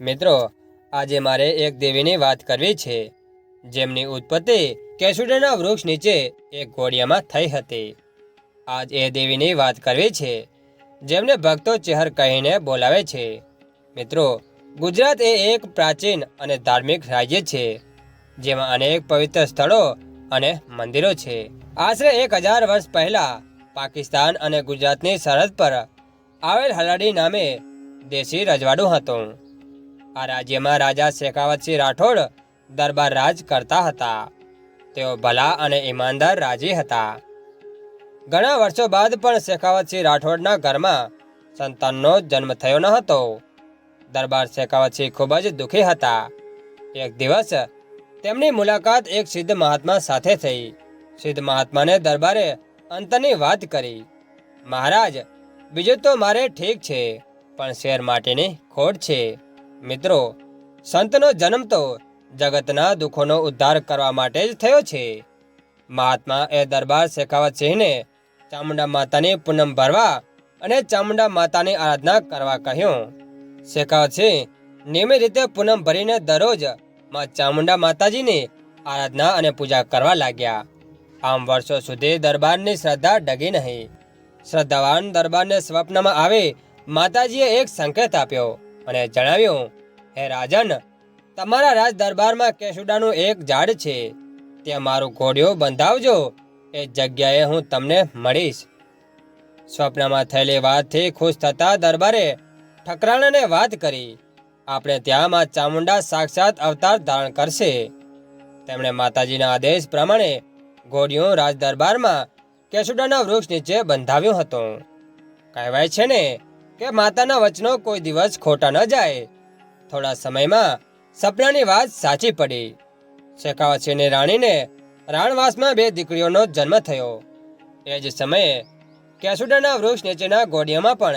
મિત્રો, આજે મારે એક દેવીની વાત કરવી છે. જેમની ઉત્પત્તિ કેસુડાના વૃક્ષ નીચે એક ઘોડિયામાં થઈ હતી. આજ એ દેવીની વાત કરવી છે, જેમને ભક્તો ચેહર કહીને બોલાવે છે. મિત્રો, ગુજરાત એ એક પ્રાચીન અને ધાર્મિક રાજ્ય છે, જેમાં અનેક પવિત્ર સ્થળો અને મંદિરો છે. આશરે એક હજાર વર્ષ પહેલા પાકિસ્તાન અને ગુજરાતની સરહદ પર આવેલ હલાડી નામે દેશી રજવાડું હતું. આ રાજ્યમાં રાજા શેખાવતસિંહ રાઠોડ દરબાર રાજ કરતા હતા. તેઓ ભલા અને ઈમાનદાર રાજી હતા. ઘણા વર્ષો બાદ પણ શેખાવતસિંહ રાઠોડના ઘરમાં સંતાનનો જન્મ થયો ન હતો. દરબાર શેખાવતસિંહ ખૂબ જ દુઃખી હતા. એક દિવસ તેમની મુલાકાત એક સિદ્ધ મહાત્મા સાથે થઈ. સિદ્ધ મહાત્માને દરબારે અંતરની વાત કરી. મહારાજ, બીજું તો મારે ઠીક છે, પણ શેર માટેની ખોટ છે. મિત્રો, સંતનો જન્મ તો જગતના દુઃખોનો ઉદ્ધાર કરવા માટે જ થયો છે. મહાત્મા એ દરબાર શેખાવતસિંહને ચામુંડા માતાની પૂનમ ભરવા અને ચામુંડા માતાની આરાધના કરવા કહ્યું. શેખાવતસિંહ નિયમિત રીતે પૂનમ ભરીને દરરોજમાં ચામુંડા માતાજીની આરાધના અને પૂજા કરવા લાગ્યા. આમ વર્ષો સુધી દરબારની શ્રદ્ધા ડગી નહીં. શ્રદ્ધાવાન દરબારને સ્વપ્નમાં આવે માતાજીએ એક સંકેત આપ્યો અને જણાવ્યું હે રાજન, તમારા રાજ દરબારમાં કેસુડાનું એક ઝાડ છે. ત્યાં મારું ઘોડિયું બંધાવજો. એ જગ્યાએ હું તમને મળીશ. સ્વપ્નમાં થયેલી વાતથી ખુશ થતા દરબારે ઠકરાણાને વાત કરી. આપણે ત્યાં માં ચામુંડા સાક્ષાત અવતાર ધારણ કરશે. તેમણે માતાજીના આદેશ પ્રમાણે ઘોડિયું રાજ દરબારમાં કેસુડાના વૃક્ષ નીચે બંધાવ્યું હતું. કહેવાય છે ને કે માતાના વચનો કોઈ દિવસ ખોટા ન જાય. થોડા સમયમાં સપનાની વાત સાચી પડી. શેખાવતસિંહની રાણીને રાણવાસમાં બે દીકરીઓનો જન્મ થયો. એ જ સમયે કેસુડાના વૃક્ષ નીચેના ગોડિયામાં પણ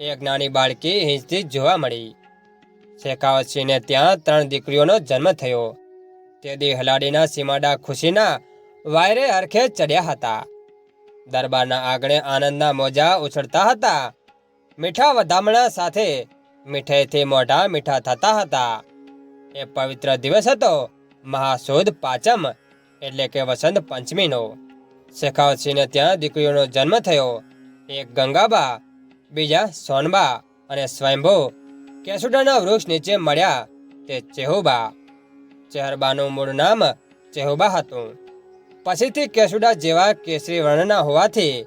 એક નાની બાળકી હિંચતી જોવા મળી. શેખાવતસિંહને ત્યાં ત્રણ દીકરીઓનો જન્મ થયો. તે દી હલાડીના સીમાડા ખુશીના વાયરે હરખે ચડ્યા હતા. દરબારના આંગણે આનંદના મોજા ઉછળતા હતા. મીઠા વધામણા સાથે મીઠાઈથી મોઢા મીઠા થતા હતા. એ પવિત્ર દિવસ હતો. મહાસુદ પાંચમ એટલે કે વસંત પંચમીનો. શેખાવતસિંહને ત્યાં દીકરીઓનો જન્મ થયો. એક ગંગાબા, બીજા સોનબા અને સ્વયંભુ કેસુડાના વૃક્ષ નીચે મળ્યા તે ચેહુબા. ચેહરબાનું મૂળ નામ ચેહુબા હતું. પછીથી કેસુડા જેવા કેસરી વર્ણના હોવાથી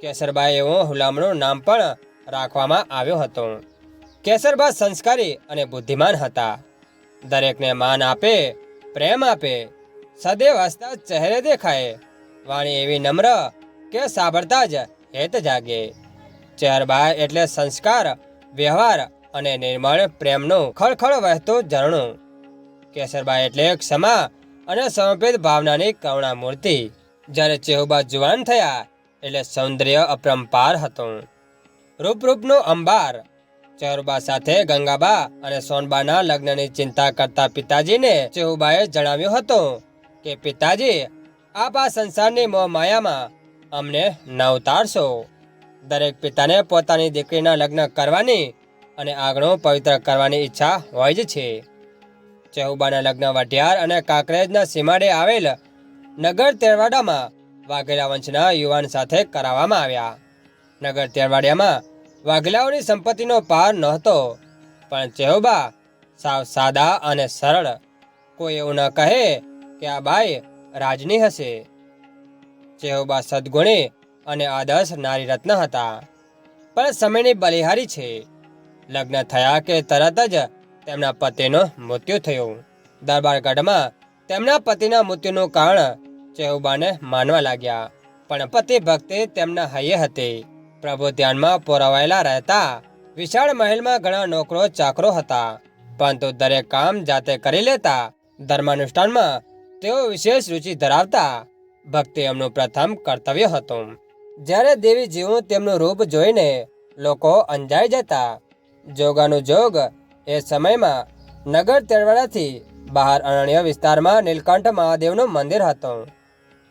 કેસરબા એવું હુલામણું નામ પણ રાખવામાં આવ્યું હતું. કેસરબા સંસ્કારી અને બુદ્ધિમાન હતા. દરેકને માન આપે, પ્રેમ આપે, સદૈવ હસતા ચહેરે દેખાય. વાણી એવી નમ્ર કે સાંભળતા જ હેત જાગે. ચહેરબા એટલે સંસ્કાર, વ્યવહાર અને નિર્મળ પ્રેમનું ખળખળ વહેતું ઝરણું. કેસરબા એટલે ક્ષમા અને સમર્પિત ભાવનાની કરુણા મૂર્તિ જ્યારે ચેહુબા જુવાન થયા, એટલે સૌંદર્ય અપરંપાર હતું. રૂપરૂપનું અંબાર ચેહુબા સાથે ગંગાબા અને સોનબાના લગ્નની ચિંતા કરતા પિતાજીને ચેહુબાએ જણાવ્યું હતું કે, પિતાજી, આપ આ સંસારની મોહ માયામાં અમને ન ઉતારશો. દરેક પિતાને પોતાની દીકરીના લગ્ન કરવાની અને આગણું પવિત્ર કરવાની ઈચ્છા હોય જ છે. ચેહુબાના લગ્ન વઢિયાર અને કાંકરેજના સીમાડે આવેલ નગર તેરવાડામાં વાઘેલા વંશના યુવાન સાથે કરાવવામાં આવ્યા. નગર તેરવાડિયામાં વાઘેલાઓની સંપત્તિનો પાર નહોતો, પણ ચેહોબા સાવ સાદા અને સરળ. કોઈ એવું ન કહે કે આ બાઈ રાજની હશે. ચેહોબા સદગુણી અને આદર્શ નારી રત્ન હતા. પણ સમયની બલિહારી છે. લગ્ન થયા કે તરત જ તેમના પતિનું મૃત્યુ થયું. દરબારગઢમાં તેમના પતિના મૃત્યુનું કારણ ચેહુબાને માનવા લાગ્યા, પણ પતિ ભક્તિ તેમના હૈયે હતી. પ્રભુ ધ્યાનમાં પોરાવાયેલા રહેતા. વિશાળ મહેલમાં ઘણા નોકરો ચાકરો હતા, પરંતુ દરેક કામ જાતે કરી લેતા. ધર્માનુષ્ઠાનમાં તેઓ વિશેષ રુચિ ધરાવતા. ભક્તિ એમનું પ્રથમ કર્તવ્ય હતું. જ્યારે દેવી જેવું તેમનું રૂપ જોઈને લોકો અંજાઈ જતા. જોગાનું જોગ એ સમયમાં નગર તેરવાડાથી બહાર અરણ્ય વિસ્તારમાં નીલકંઠ મહાદેવનું મંદિર હતું.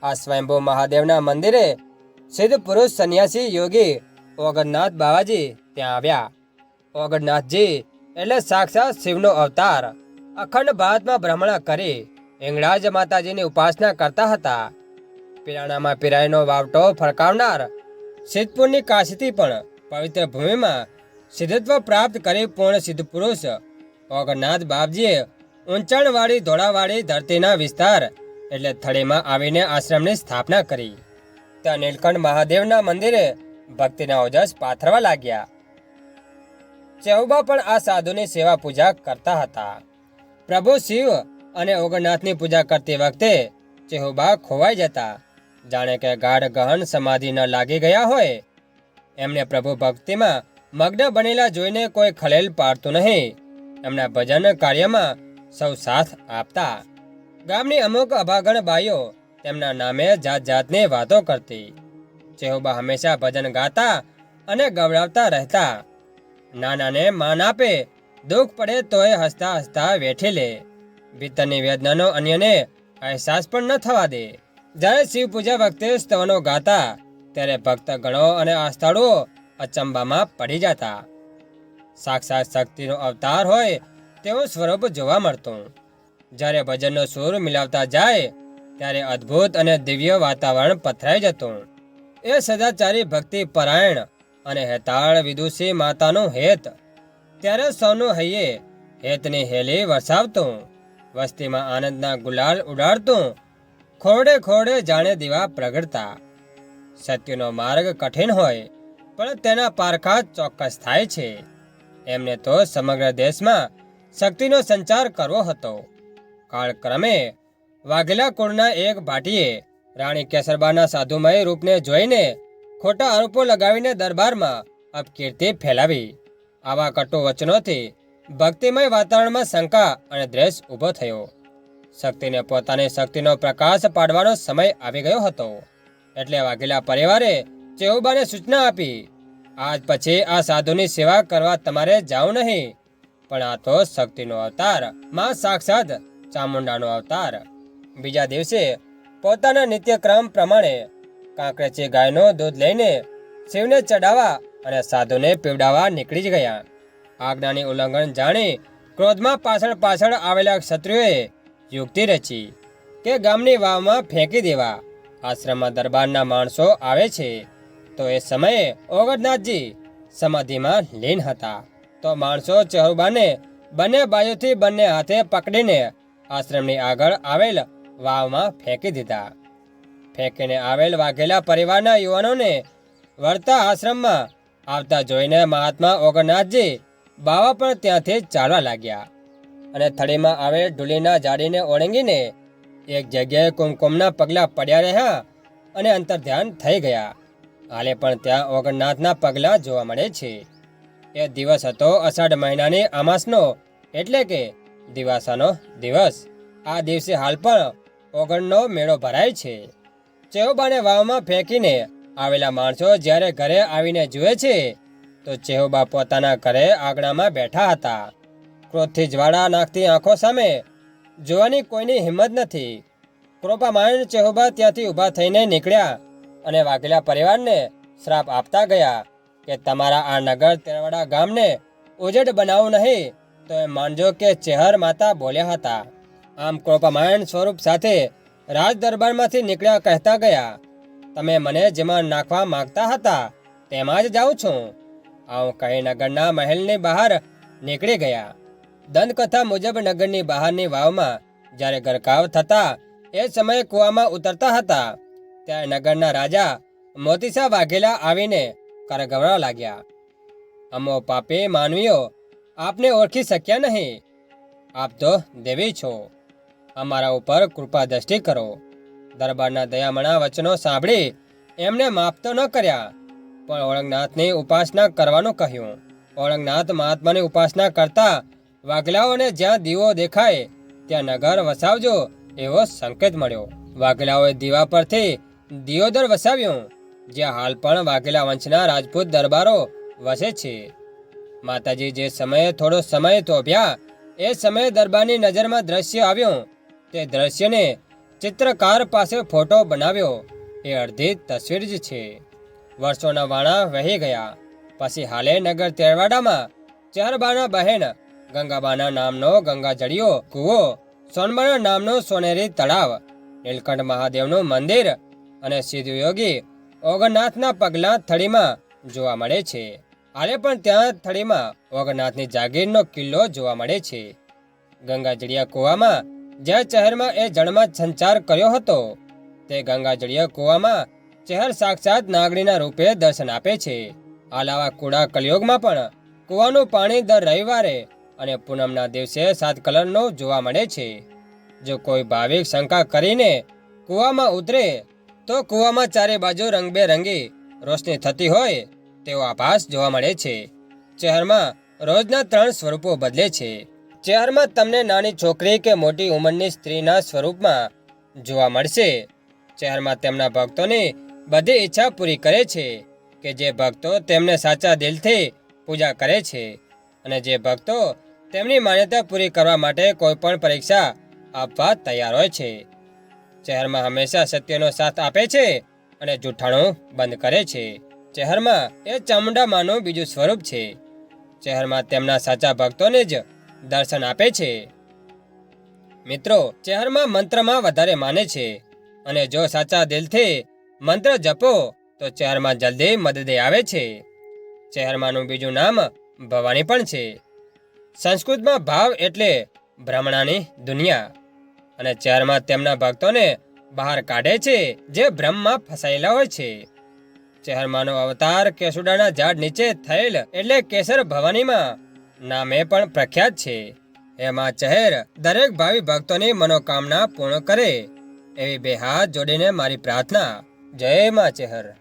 આ સ્વયંભૂ મહાદેવના મંદિરે સિદ્ધ પુરુષ સંન્યાસી યોગી ઓગણનાથ બાવાજી ત્યાં આવ્યા. ઓગણનાથજી એટલે સાક્ષાત શિવનો અવતાર. અખંડ ભારતમાં ભ્રમણ કરી હિંગળાજ માતાજીની ઉપાસના કરતા હતા. પિરાણામાં પિરાઈનો વાવટો ફરકાવનાર સિદ્ધપુરની કાશીથી પણ પવિત્ર ભૂમિમાં સિદ્ધત્વ પ્રાપ્ત કરી પૂર્ણ સિદ્ધ પુરુષ ઓગણનાથ બાપજીએ ઊંચાણવાળી ધોળાવાળી ધરતીના વિસ્તાર એટલે થળીમાં આવીને આશ્રમની સ્થાપના કરી. ત્યાં નીલકંઠ મહાદેવના મંદિરે ભક્તિના ઓજસ પાથરવા લાગ્યા. ચેહુબા પણ આ સાધુની સેવા પૂજા કરતા હતા. પ્રભુ શિવ અને ઓગણનાથની પૂજા કરતી વખતે ચેહુબા ખોવાઈ જતા. જાણે કે ગાઢ ગહન સમાધિ ન લાગી ગયા હોય, એમને પ્રભુ ભક્તિમાં મગ્ન બનેલા જોઈને કોઈ ખલેલ પાડતું નહીં. એમના ભજન કાર્યમાં સૌ સાથ આપતા. ગામની અમુક અભાગણ બાઈઓ તેમના નામે જાત જાતની વાતો કરતી. ચેહુબા હંમેશા ભજન ગાતા અને ગવડાવતા રહેતા. નાનાને માન આપે, દુઃખ પડે તોય હસતા હસતા વેઠી લે. ભીતરની વેદનાનો અન્યને અહેસાસ પણ ન થવા દે. જ્યારે શિવ પૂજા વખતે સ્તવનો ગાતા, ત્યારે ભક્ત ગણો અને આસ્થાળુઓ અચંબામાં પડી જતા. સાક્ષાત શક્તિનો અવતાર હોય તેવું સ્વરૂપ જોવા મળતું. જ્યારે ભજનનો સૂર મિલાવતા જાય ત્યારે અદ્ભુત અને દિવ્ય વાતાવરણ પથરાઈ જતું. એ સદાચારી ભક્તિ પરાયણ અને હેતાળ વિદુષી માતાનું હેત. ત્યારે સૌનું હૈયે હેતની હેલી વરસાવતું. વસ્તીમાં આનંદના ગુલાલ ઉડાડતું. ખોરડે ખોરડે જાણે દીવા પ્રગટતા. સત્યનો માર્ગ કઠિન હોય, પણ તેના પારખા ચોક્કસ થાય છે. એમને તો સમગ્ર દેશમાં શક્તિનો સંચાર કરવો હતો. કાળક્રમે વાઘેલા કુળના એક ભાટીએ રાણી કેસરબાના સાધુમય રૂપને જોઈને ખોટા આરોપો લગાવીને દરબારમાં અપકીર્તિ ફેલાવી. આવા કટુ વચનોથી ભક્તિમય વાતાવરણમાં શંકા અને દ્વેષ ઊભો થયો. શક્તિને પોતાની શક્તિનો પ્રકાશ પાડવાનો સમય આવી ગયો હતો. એટલે વાઘેલા પરિવારે ચેહુબાને સૂચના આપી, આજ પછી આ સાધુની સેવા કરવા તમારે જાવ નહીં, પણ આ તો શક્તિનો અવતાર, માં સાક્ષાત ચામુંડાનો અવતાર. બીજા દિવસે પોતાના નિત્યક્રમ પ્રમાણે કાંકરેચી ગાયનો દૂધ લઈને શિવને ચડાવવા અને સાધુને પીવડાવવા નીકળી જ ગયા. આજ્ઞાની ઉલ્લંઘન જાણી ક્રોધમાં પાછળ પાછળ આવેલા ક્ષત્રિયોએ યુક્તિ રચી કે ગામની વાવમાં ફેંકી દેવા. આશ્રમમાં દરબારના માણસો આવે છે. તો એ સમયે ઓગણનાથજી સમાધિમાં લીન હતા. તો માણસો ચહુબાને બંને બાજુથી બંને હાથે પકડીને આશ્રમની આગળ આવેલ વાવમાં ફેંકી દીધા. ફેંકીને આવેલ વાઘેલા પરિવારના યુવાનોને વળતા આશ્રમમાં આવતા જોઈને મહાત્મા ઓગણનાથજી બાવા પણ ત્યાંથી ચાલવા લાગ્યા અને થળીમાં આવેલ ઢૂલીના જાડીને ઓળંગીને એક જગ્યાએ કુમકુમના પગલાં પડ્યા રહ્યા અને અંતર ધ્યાન થઈ ગયા. હાલે પણ ત્યાં ઓગણનાથના પગલાં જોવા મળે છે. એ દિવસ હતો અષાઢ મહિનાની અમાસનો એટલે કે દિવાસાનો દિવસ. આ દિવસે હાલ પણ ઓગણનો મેળો ભરાય છે. ચેહોબાને વાવમાં ફેંકીને આવેલા માણસો જ્યારે ઘરે આવીને જુએ છે, તો ચેહોબા પોતાના ઘરે આંગણામાં બેઠા હતા. ક્રોધથી જ્વાળા નાખતી આંખો સામે જોવાની કોઈની હિંમત નથી. કૃપામાયણ ચેહોબા ત્યાંથી ઊભા થઈને નીકળ્યા અને વાઘેલા પરિવારને શ્રાપ આપતા ગયા કે તમારા આ નગર તેરવાડા ગામને ઉજેડ બનાવો નહીં, તો એ માનજો કે ચેહર માતા બોલ્યા હતા. આમ કૃપામાયણ સ્વરૂપ સાથે રાજ દરબારમાંથી નીકળ્યા કહેતા ગયા, તમે મને જેમાં નાખવા માંગતા હતા, તેમાં જ જાઉં છું. આવું કહી નગરના મહેલની બહાર નીકળી ગયા. દંતકથા મુજબ નગરની બહારની વાવમાં જ્યારે ગરકાવ થતા, એ સમયે કૂવામાં ઉતરતા હતા, ત્યારે નગરના રાજા મોતીસા વાઘેલા આવીને કરગવડા લાગ્યા. અમો પાપે માનવીઓ, આપને ઓળખી શક્યા નહીં. આપ તો દેવી છો. અમારા ઉપર કૃપા દ્રષ્ટિ કરો. દરબારના દયામણા વચનો સાંભળી એમને માફ તો ન કર્યા, પણ ઓળંગનાથની ઉપાસના કરવાનું કહ્યું. ઓળંગનાથ મહાત્માની ઉપાસના કરતા વાઘલાઓને જ્યાં દીવો દેખાય, ત્યાં નગર વસાવજો એવો સંકેત મળ્યો. વાઘલાઓએ દીવા પરથી દિયોદર વસાવ્યું, જ્યાં હાલ પણ વાઘેલા વંશના રાજપૂત દરબારો વસે છે. માતાજી જે સમયે થોડો સમય થોભ્યા એ સમયે દરબારની નજરમાં દ્રશ્ય આવ્યું. તે દ્રશ્યને ચિત્રકાર પાસે ફોટો બનાવ્યો. એ અડધી તસવીર જ છે. વર્ષોના વાણા વહી ગયા. પછી હાલે નગર તેરવાડામાં. ચહરબાના બહેન, ગંગાબાના નામનો ગંગાજળિયો કૂવો, સોનબાના નામનો સોનેરી તળાવ, નીલકંઠ મહાદેવનું મંદિર અને સિદ્ધયોગી ઓગનાથના પગલાં થળીમાં જોવા મળે છે. હાલે પણ ત્યાં થળીમાં ઓગનાથની જાગીરનો કિલ્લો જોવા મળે છે. ગંગાજળિયા કૂવામાં જ્યાં ચહેરમાં એ જળમાં સંચાર કર્યો હતો, તે ગંગાજળીય કૂવામાં ચહેર સાક્ષાત નાગણીના રૂપે દર્શન આપે છે. આલાવા કુડા કલયુગમાં પણ કૂવાનું પાણી દર રવિવારે અને પૂનમના દિવસે સાત કલરનું જોવા મળે છે. જો કોઈ ભાવિક શંકા કરીને કૂવામાં ઉતરે, તો કૂવામાં ચારે બાજુ રંગબેરંગી રોશની થતી હોય તેવો આભાસ જોવા મળે છે. ચહેરમાં રોજના ત્રણ સ્વરૂપો બદલે છે. ચહેરમાં તમને નાની છોકરી કે મોટી ઉંમરની સ્ત્રીના સ્વરૂપમાં જોવા મળશે. ચહેરમાં તેમના ભક્તોની બધી ઈચ્છા પૂરી કરે છે કે જે ભક્તો તેમને સાચા દિલથી પૂજા કરે છે અને જે ભક્તો તેમની માન્યતા પૂરી કરવા માટે કોઈ પણ પરીક્ષા આપવા તૈયાર હોય છે. ચહેરમાં હંમેશા સત્યનો સાથ આપે છે અને જૂઠાણું બંધ કરે છે. ચહેરમાં એ ચામુંડામાનું બીજું સ્વરૂપ છે. ચહેરમાં તેમના સાચા ભક્તોને જ દર્શન આપે છે. મિત્રો, ચહેરમાં મંત્રમાં વધારે માને છે અને જો સાચા દિલથી મંત્ર જપો, તો ચહેરમાં જલ્દી મદદે આવે છે. ચહેરમાંનું બીજું નામ ભવાની પણ છે. સંસ્કૃતમાં ભાવ એટલે ભ્રમણાની દુનિયા અને ચહેરમાં તેમના ભક્તોને બહાર કાઢે છે જે ભ્રમમાં ફસાયેલા હોય છે. ચહેરમાંનો અવતાર કેસુડાના ઝાડ નીચે થયેલ એટલે કેસર ભવાનીમાં નામે પણ પ્રખ્યાત છે. એમાં ચહેર દરેક ભાવિ ભક્તોની મનોકામના પૂર્ણ કરે. એવી બે હાથ જોડીને મારી પ્રાર્થના. જય માં ચહેર.